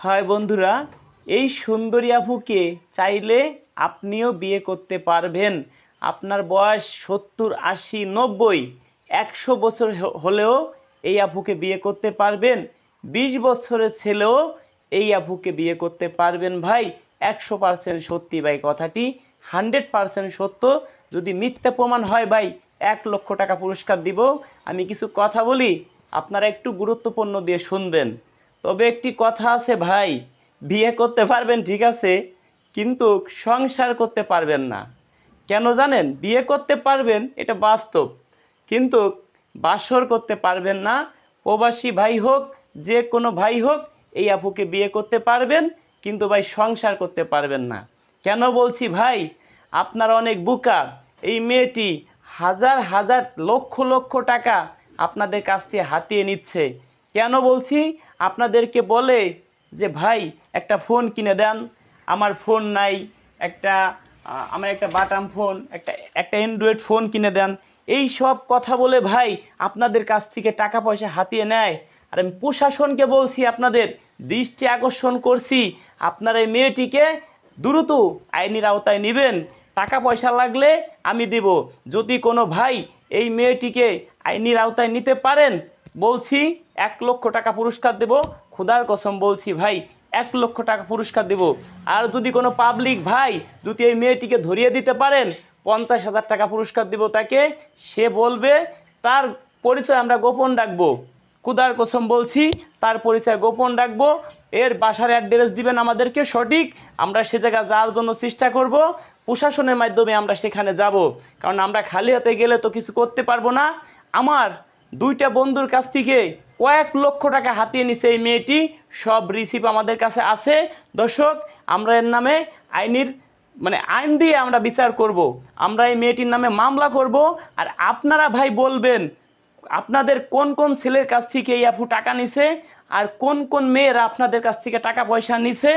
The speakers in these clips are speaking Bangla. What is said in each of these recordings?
হয় বন্ধুরা, এই সুন্দরী আপুকে চাইলে আপনিও বিয়ে করতে পারবেন। আপনার বয়স সত্তর, আশি, নব্বই, একশো বছর হলেও এই আপুকে বিয়ে করতে পারবেন। বিশ বছরের ছেলেও এই আপুকে বিয়ে করতে পারবেন ভাই। একশো পার্সেন্ট সত্যি ভাই, কথাটি হান্ড্রেড পার্সেন্ট সত্য। যদি মিথ্যা প্রমাণ হয় ভাই, এক লক্ষ টাকা পুরস্কার দিব। আমি কিছু কথা বলি, আপনারা একটু গুরুত্বপূর্ণ দিয়ে শুনবেন। তবে একটি কথা আছে ভাই, বিয়ে করতে পারবেন ঠিক আছে, কিন্তু সংসার করতে পারবেন না। কেন জানেন? বিয়ে করতে পারবেন, এটা বাস্তব। কিন্তু বাসর করতে পারবেন না, প্রবাসী ভাই হোক, যে কোনো ভাই হোক, এই আপুকে বিয়ে করতে পারবেন, কিন্তু ভাই সংসার করতে পারবেন না। কেন বলছি ভাই? আপনার অনেক বুকা। এই মেয়েটি হাজার হাজার লক্ষ লক্ষ টাকা আপনাদের কাছ থেকে হাতিয়ে নিচ্ছে। কেন বলছি? আপনাদেরকে বলে যে, ভাই, একটা ফোন কিনে দেন। আমার ফোন নাই, একটা আমার একটা বাটাম ফোন, একটা একটা অ্যান্ড্রয়েড ফোন কিনে দেন। এই সব কথা বলে, ভাই, আপনাদের কাছ থেকে টাকা পয়সা হাতিয়ে নেয়। আর আমি প্রশাসনকে বলছি, আপনাদের দৃষ্টি আকর্ষণ করছি। আপনার এই মেয়েটিকে দ্রুত আইনের আওতায় নেবেন। টাকা পয়সা লাগলে আমি দেব। যদি কোনো ভাই এই মেয়েটিকে আইনের আওতায় নিতে পারেন বলছি এক লক্ষ টাকা পুরস্কার দেব। খুদার কসম বলছি, ভাই, এক লক্ষ টাকা পুরস্কার দেব। আর যদি কোনো পাবলিক ভাই, যদি এই মেয়েটিকে ধরিয়ে দিতে পারেন, পঞ্চাশ হাজার টাকা পুরস্কার দেব তাকে। সে বলবে, তার পরিচয় আমরা গোপন রাখব। কুদার কসম বলছি, তার পরিচয় গোপন রাখব। এর বাসার অ্যাড্রেস দিবেন আমাদেরকে সঠিক। আমরা সে জায়গা যাওয়ার জন্য চেষ্টা করব। প্রশাসনের মাধ্যমে আমরা সেখানে যাব। কারণ আমরা খালি হাতে গেলে তো কিছু করতে পারব না। আমার দুইটা বন্ধুর কাছ থেকে কয়েক লক্ষ টাকা হাতিয়ে নিছে এই মেয়েটি। সব রিসিভ আমাদের কাছে আছে। দর্শক, আমরা এর নামে আইনের মানে আইন দিয়ে আমরা বিচার করব। আমরা এই মেয়েটির নামে মামলা করব। আর আপনারা ভাই বলবেন, আপনাদের কোন কোন ছেলের কাছ থেকে এই আপু টাকা নিছে? আর কোন কোন মেয়েরা আপনাদের কাছ থেকে টাকা পয়সা নিছে?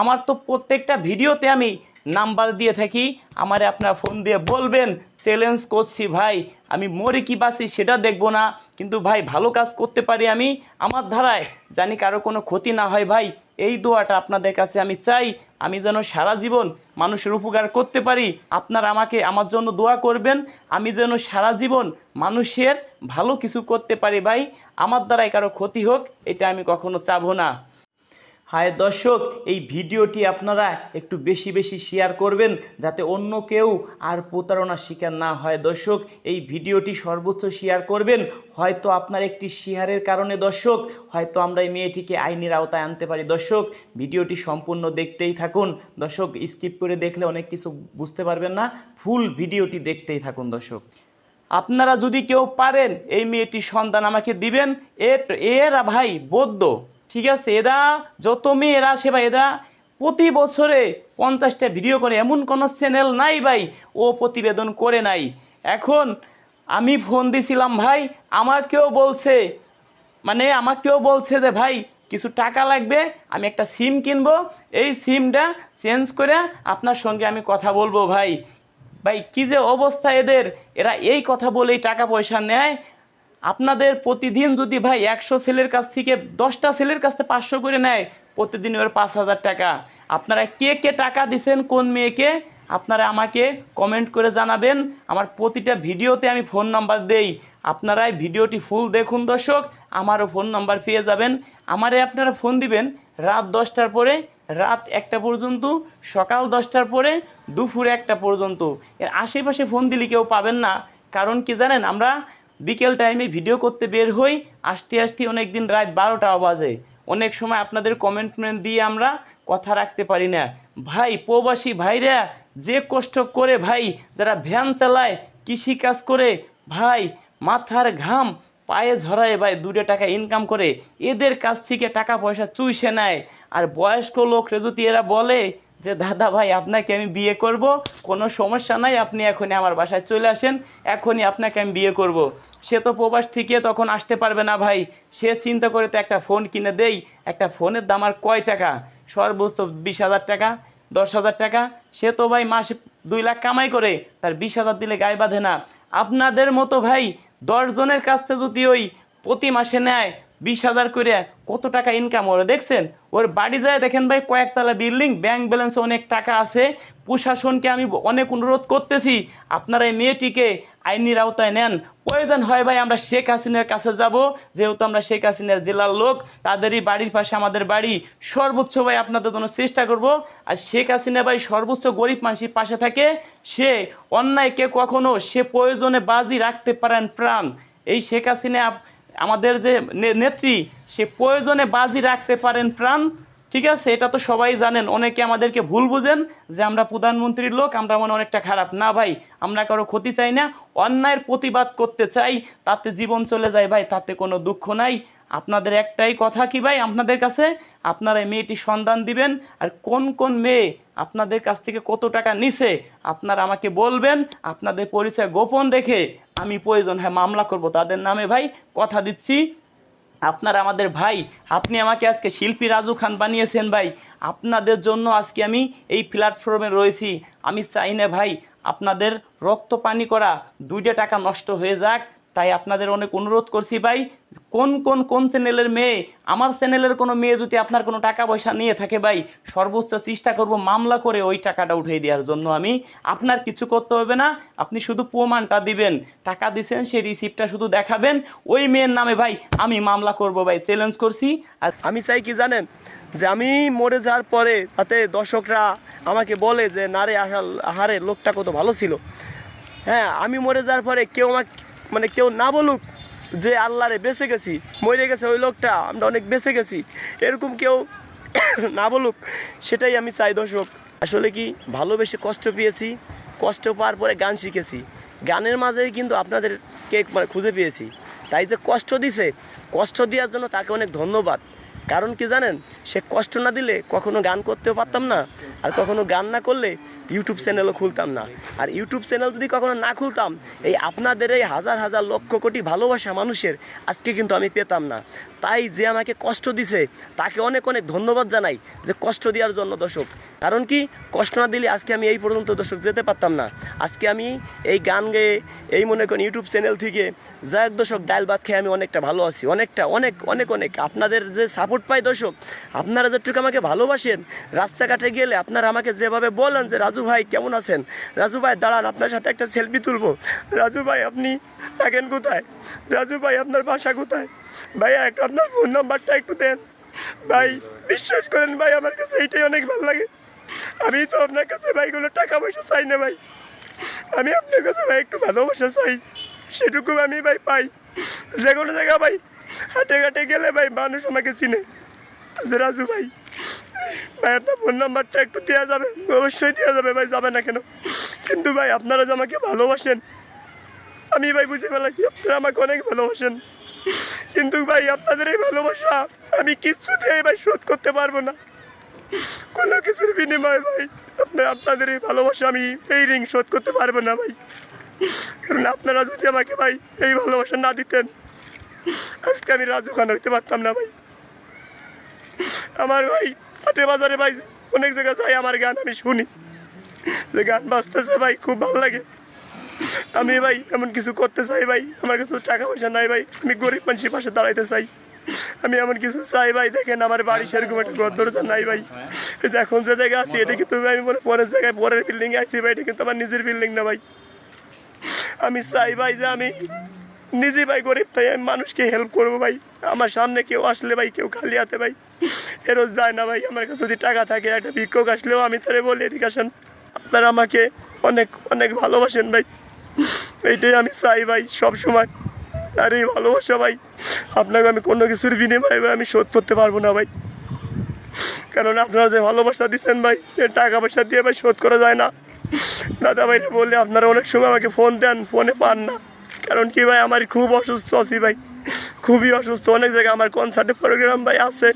আমার তো প্রত্যেকটা ভিডিওতে আমি নাম্বার দিয়ে থাকি। আমারে আপনারা ফোন দিয়ে বলবেন চ্যালেঞ্জ করছি, ভাই। আমি মরে কি বাঁচি সেটা দেখব না। কিন্তু ভাই, ভালো কাজ করতে পারি আমি আমার ধারায়। জানি কারও কোনো ক্ষতি না হয়, ভাই। এই দোয়াটা আপনাদের কাছে আমি চাই। আমি যেন সারা জীবন মানুষের উপকার করতে পারি। আপনারা আমাকে আমার জন্য দোয়া করবেন। আমি যেন সারা জীবন মানুষের ভালো কিছু করতে পারি, ভাই। আমার দ্বারাই কারও ক্ষতি হোক, এটা আমি কখনো চাবো না। হায় দর্শক, এই ভিডিওটি আপনারা একটু বেশি বেশি শেয়ার করবেন যাতে অন্য কেউ আর প্রতারণার শিকার না হয়। দর্শক, এই ভিডিওটি সর্বোচ্চ শেয়ার করবেন। হয়তো আপনার একটি শেয়ারের কারণে দর্শক, হয়তো আমরা এই মেয়েটিকে আইনের আওতায় আনতে পারি। দর্শক, ভিডিওটি সম্পূর্ণ দেখতেই থাকুন। দর্শক স্কিপ করে দেখলে অনেক কিছু বুঝতে পারবেন না। ফুল ভিডিওটি দেখতেই থাকুন দর্শক। আপনারা যদি কেউ পারেন, এই মেয়েটির সন্তান আমাকে দিবেন। এর, এরা ভাই বৌদ্ধ। ঠিক আছে এরা যত মেয়েরা ভাই এরা প্রতি বছরে পঞ্চাশটা ভিডিও করে, এমন কোনো চ্যানেল নাই ভাই, ও প্রতিবেদন করে নাই। এখন আমি ফোন দিছিলাম, ভাই, আমাকেও বলছে মানে আমাকেও বলছে যে, ভাই, কিছু টাকা লাগবে, আমি একটা সিম কিনবো, এই সিমটা চেঞ্জ করে আপনার সঙ্গে আমি কথা বলব, ভাই। ভাই, কি যে অবস্থা এদের? এরা এই কথা বলেই টাকা পয়সা নেয় আপনাদের প্রতিদিন যদি ভাই একশো ছেলের কাছ থেকে দশটা ছেলের কাছ থেকে পাঁচশো করে নেয়, প্রতিদিন ওর পাঁচ হাজার টাকা। আপনারা কে কে টাকা দিছেন, কোন মেয়েকে, আপনারা আমাকে কমেন্ট করে জানাবেন। আমার প্রতিটা ভিডিওতে আমি ফোন নাম্বার দেই। আপনারাই ভিডিওটি ফুল দেখুন দর্শক, আমারও ফোন নাম্বার পেয়ে যাবেন। আমারে আপনারা ফোন দিবেন রাত দশটার পরে, রাত একটা পর্যন্ত, সকাল দশটার পরে, দুপুর একটা পর্যন্ত। এর আশেপাশে ফোন দিলে কেউ পাবেন না। কারণ কি জানেন, আমরা বিকেল টাইমে ভিডিও করতে বের হই, আসতে আসতে অনেক দিন রাত বারোটা বাজে। অনেক সময় আপনাদের কমেন্টমেন্ট দিয়ে আমরা কথা রাখতে পারি না। ভাই, প্রবাসী ভাইরা, যে কষ্ট করে ভাই, যারা ভ্যান চালায়, কৃষি কাজ করে, ভাই, মাথার ঘাম, পায়ে ঝরায় ভাই দুটো টাকা ইনকাম করে, এদের কাছ থেকে টাকা পয়সা চুইসে নেয়। আর বয়স্ক লোকরা যদি এরা বলে যে, দাদা ভাই, আপনাকে আমি বিয়ে করব। কোনো সমস্যা নাই, আপনি এখনই আমার বাসায় চলে আসেন। এখনই আপনাকে আমি বিয়ে করব। সে তো প্রবাস থেকে তখন আসতে পারবে না ভাই। সে চিন্তা করে তো একটা ফোন কিনে দেই। একটা ফোনের দাম আর কয় টাকা? সর্বোচ্চ বিশ হাজার টাকা, দশ হাজার টাকা। সে তো ভাই মাসে দুই লাখ কামাই করে। তার বিশ হাজার দিলে গায়ে বাঁধে না। আপনাদের মতো ভাই, দশ জনের কাছ থেকে যদি ওই প্রতি মাসে নেয় বিশ হাজার করে কত টাকা ইনকাম ওরা দেখছেন? ওর বাড়ি যায়, দেখেন ভাই, কয়েকতলা বিল্ডিং ব্যাংক ব্যালেন্সে অনেক টাকা আছে। প্রশাসনকে আমি অনেক অনুরোধ করতেছি, আপনারা এই মেয়েটিকে আইনির আওতায় নেন। প্রয়োজন হয় ভাই, আমরা শেখ হাসিনার কাছে যাব। যেহেতু আমরা শেখ হাসিনার জেলার লোক, তাদেরই বাড়ির পাশে আমাদের বাড়ি। সর্বোচ্চ ভাই, আপনাদের জন্য চেষ্টা করব। আর শেখ হাসিনা ভাই, সর্বোচ্চ গরিব মানুষের পাশে থাকে। সে অন্যায় অন্যায়কে কখনো সে প্রয়োজনে বাজি রাখতে পারেন প্রাণ। এই শেখ হাসিনা আমাদের যে নেত্রী, সে প্রয়োজনে বাজি রাখতে পারেন প্রাণ। ঠিক আছে? এটা তো সবাই জানেন। অনেকে আমাদেরকে ভুল বুঝেন যে আমরা প্রধানমন্ত্রীর লোক, আমরা মনে অনেকটা খারাপ। না ভাই, আমরা কারও ক্ষতি চাই না। অন্যায়ের প্রতিবাদ করতে চাই, তাতে জীবন চলে যায় ভাই, তাতে কোনো দুঃখ নাই। আপনাদের একটাই কথা কি ভাই? আপনাদের কাছে আপনারা এই মেয়েটি সন্ধান দিবেন আর কোন কোন মেয়ে আপনাদের কাছ থেকে কত টাকা নিছে আপনারা আমাকে বলবেন, আপনাদের পরিচয় গোপন রেখে আমি প্রয়োজন হ্যাঁ মামলা করব। তাদের নামে ভাই কথা দিচ্ছি। আপনারা আমাদের ভাই, আপনি আমাকে আজকে শিল্পী রাজু খান বানিয়েছেন ভাই। আপনাদের জন্য আজকে আমি এই প্ল্যাটফর্মে রয়েছি। আমি চাই না ভাই আপনাদের রক্ত পানি করা দুইটা টাকা নষ্ট হয়ে যাক। তাই আপনাদের অনেক অনুরোধ করছি, ভাই, কোন কোন কোন চ্যানেলের মেয়ে, আমার চ্যানেলের কোনো মেয়ে যদি আপনার কোনো টাকা পয়সা নিয়ে থাকে, ভাই, সর্বোচ্চ চেষ্টা করব মামলা করে ওই টাকাটা উঠিয়ে দেওয়ার জন্য আমি। আপনার কিছু করতে হবে না, আপনি শুধু প্রমাণটা দিবেন। টাকা দিছেন, সেই রিসিপ্টটা শুধু দেখাবেন। ওই মেয়ের নামে, ভাই, আমি মামলা করব, ভাই চ্যালেঞ্জ করছি। আর আমি চাই কি জানেন, যে আমি মরে যাওয়ার পরে, তাতে দর্শকরা আমাকে বলে যে নারে আহারে, লোকটা কত ভালো ছিল। হ্যাঁ আমি মরে যাওয়ার পরে কেউ আমাকে মানে কেউ না বলুক যে আল্লাহরে বেঁচে গেছি, মরে গেছে ওই লোকটা, আমরা অনেক বেঁচে গেছি। এরকম কেউ না বলুক, সেটাই আমি চাই দর্শক। আসলে কি ভালোবেসে কষ্ট পেয়েছি, কষ্ট পাওয়ার পরে গান শিখেছি। গানের মাঝেই কিন্তু আপনাদেরকে মানে খুঁজে পেয়েছি। তাই যে কষ্ট দিছে, কষ্ট দেওয়ার জন্য তাকে অনেক ধন্যবাদ। কারণ কি জানেন? সে কষ্ট না দিলে কখনো গান করতেও পারতাম না, আর কখনো গান না করলে ইউটিউব চ্যানেলও খুলতাম না। আর ইউটিউব চ্যানেল যদি কখনো না খুলতাম, এই আপনাদের এই হাজার হাজার লক্ষ কোটি ভালোবাসা মানুষের আজকে কিন্তু আমি পেতাম না। তাই যে আমাকে কষ্ট দিছে, তাকে অনেক অনেক ধন্যবাদ জানাই যে কষ্ট দেওয়ার জন্য দর্শক। কারণ কি? কষ্ট না দিলে আজকে আমি এই পর্যন্ত দর্শক যেতে পারতাম না। আজকে আমি এই গান গেয়ে এই মনে করেন ইউটিউব চ্যানেল থেকে যা এক দর্শক ডাল ভাত খেয়ে আমি অনেকটা ভালো আছি। অনেকটা, অনেক অনেক অনেক। আপনাদের যে সাপোর্ট পাই দর্শক। আপনারা যেটুকু আমাকে ভালোবাসেন, রাস্তাঘাটে গেলে আপনারা আমাকে যেভাবে বলেন যে, রাজু ভাই, কেমন আছেন? রাজু ভাই, দাঁড়ান, আপনার সাথে একটা সেলফি তুলবো। রাজু ভাই, আপনি থাকেন কোথায়? রাজু ভাই, আপনার বাসা কোথায়? ভাইয়া একটা আপনার ফোন নাম্বারটা একটু দেন। ভাই, বিশ্বাস করেন ভাই, আমার কাছে এইটাই অনেক ভালো লাগে। আমি তো আপনার কাছে ভাই, কোনো টাকা পয়সা চাই না ভাই। আমি আপনার কাছে ভাই, একটু ভালোবাসা চাই। সেটুকু আমি ভাই পাই। যে কোনো জায়গা ভাই হাটে ঘাটে গেলে ভাই মানুষ আমাকে চিনে। যে রাজু ভাই ভাই, আপনার ফোন নাম্বারটা একটু দেওয়া যাবে? অবশ্যই দেওয়া যাবে ভাই, যাবে না কেন? কিন্তু ভাই, আপনারা যে আমাকে ভালোবাসেন, আমি ভাই বুঝে ফেলাইছি আপনারা আমাকে অনেক ভালোবাসেন। কিন্তু ভাই, আপনাদের এই ভালোবাসা আমি কিছুতেই ভাই শোধ করতে পারব না। কোনো কিছুর বিনিময়ে ভাই আপনার আপনাদের এই ভালোবাসা আমি এই রিং শোধ করতে পারব না ভাই। কারণ আপনারা যদি আমাকে ভাই এই ভালোবাসা না দিতেন আজকে আমি রাজু খান হইতে পারতাম না ভাই। আমার ভাই হাটে বাজারে ভাই অনেক জায়গায় যাই আমার গান আমি শুনি। যে গান বাজতেছে ভাই, খুব ভালো লাগে। আমি ভাই এমন কিছু করতে চাই ভাই, আমার কাছে টাকা পয়সা নাই ভাই, আমি গরিব মানুষের পাশে দাঁড়াইতে চাই। আমি এমন কিছু চাই ভাই, দেখেন আমার বাড়ি সেরকম একটা ঘর দরজা নাই ভাই। এখন যে জায়গায় আছি, এটা কিন্তু আমি মনে পরের জায়গায় পরের বিল্ডিং এ আছি ভাই, এটা কিন্তু আমার নিজের বিল্ডিং না ভাই। আমি চাই ভাই যে আমি নিজে ভাই গরিব, তাই আমি মানুষকে হেল্প করব ভাই। আমার সামনে কেউ আসলে ভাই, কেউ খালি হাতে ভাই। ফেরত যায় না ভাই, আমার কাছে যদি টাকা থাকে, একটা ভিক্ষক আসলেও আমি তারে বলি এদিকে আসেন। আপনারা আমাকে অনেক অনেক ভালোবাসেন ভাই। এইটাই আমি চাই ভাই সব সময় আর এই ভালোবাসা ভাই, আপনাকে আমি কোনো কিছুর বিনিময়ে ভাই আমি শোধ করতে পারব না ভাই। কারণ আপনারা যে ভালোবাসা দিচ্ছেন ভাই টাকা পয়সা দিয়ে ভাই শোধ করা যায় না। দাদা ভাই বললে আপনারা অনেক সময় আমাকে ফোন দেন ফোনে পান না। কারণ কি ভাই, আমার খুব অসুস্থ আছি ভাই। খুবই অসুস্থ। অনেক জায়গায় আমার কনসার্টের প্রোগ্রাম ভাই আছে।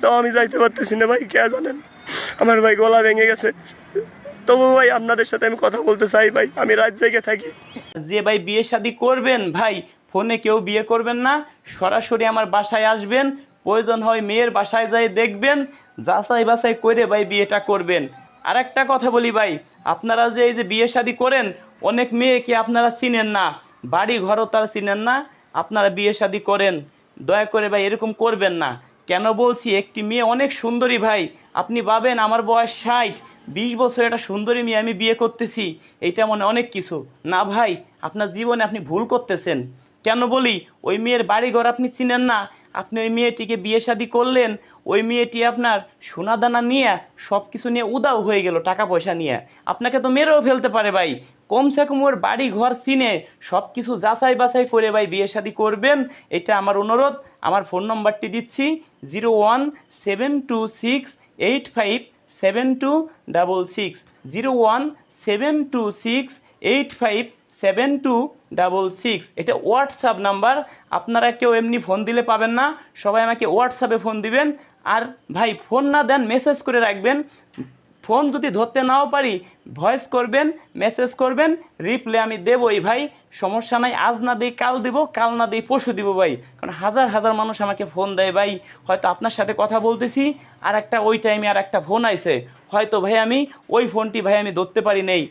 তাও আমি যাইতে পারতেছি না ভাই, কে জানেন? আমার ভাই গলা ভেঙে গেছে। তবু ভাই, আপনাদের সাথে আমি কথা বলতে চাই ভাই। আমি রাত জায়গায় থাকি। যে ভাই বিয়ে শাদী করবেন ভাই, ফোনে কেউ বিয়ে করবেন না। সরাসরি আমার বাসায় আসবেন। প্রয়োজন হয় মেয়ের বাসায় যাই দেখবেন। যাচাই বাছাই করে ভাই বিয়েটা করবেন। আর একটা কথা বলি ভাই, আপনারা যে এই যে বিয়ে শাদী করেন, অনেক মেয়েকে আপনারা চিনেন না। বাড়ি ঘরও তারা চিনেন না, আপনারা বিয়ে শাদী করেন, দয়া করে ভাই এরকম করবেন না। কেন বলছি, একটি মেয়ে অনেক সুন্দরী ভাই, আপনি ভাবেন আমার বয়স ষাট, বিশ বছর একটা সুন্দরী মেয়ে আমি বিয়ে করতেছি, এইটা মনে অনেক কিছু। না ভাই, আপনার জীবনে আপনি ভুল করতেছেন। কেন বলি, ওই মেয়ের বাড়িঘর আপনি চিনেন না, আপনি ওই মেয়েটিকে বিয়ে শাদি করলেন, ওই মেয়েটি আপনার সোনাদানা নিয়ে সব কিছু নিয়ে উদাও হয়ে গেল টাকা পয়সা নিয়ে। আপনাকে তো মেরেও ফেলতে পারে ভাই কমসে কম ওর বাড়ি, ঘর চিনে সব কিছু যাচাই বাছাই করে ভাই বিয়ে শাদি করবেন। এটা আমার অনুরোধ। আমার ফোন নম্বরটি দিচ্ছি zero one seven two six eight five seven two double six. Zero one seven two six eight five seven two double six. এটা হোয়াটসঅ্যাপ নাম্বার। আপনারা কেউ এমনি ফোন দিলে পাবেন না। সবাই আমাকে হোয়াটসঅ্যাপে ফোন দিবেন। আর ভাই, ফোন না দেন, মেসেজ করে রাখবেন। ফোন যদি ধরতে নাও পারি, ভয়েস করবেন, মেসেজ করবেন, রিপ্লে আমি দেবই ভাই। সমস্যা নাই, আজ না দিই, কাল দিব, কাল না দিই, পরশু দিব ভাই। কারণ হাজার হাজার মানুষ আমাকে ফোন দেয় ভাই। হয়তো আপনার সাথে কথা বলতেছি, আর একটা ওই টাইমে আর একটা ফোন আইছে। হয়তো ভাই আমি ওই ফোনটি ভাই আমি ধরতে পারি নেই।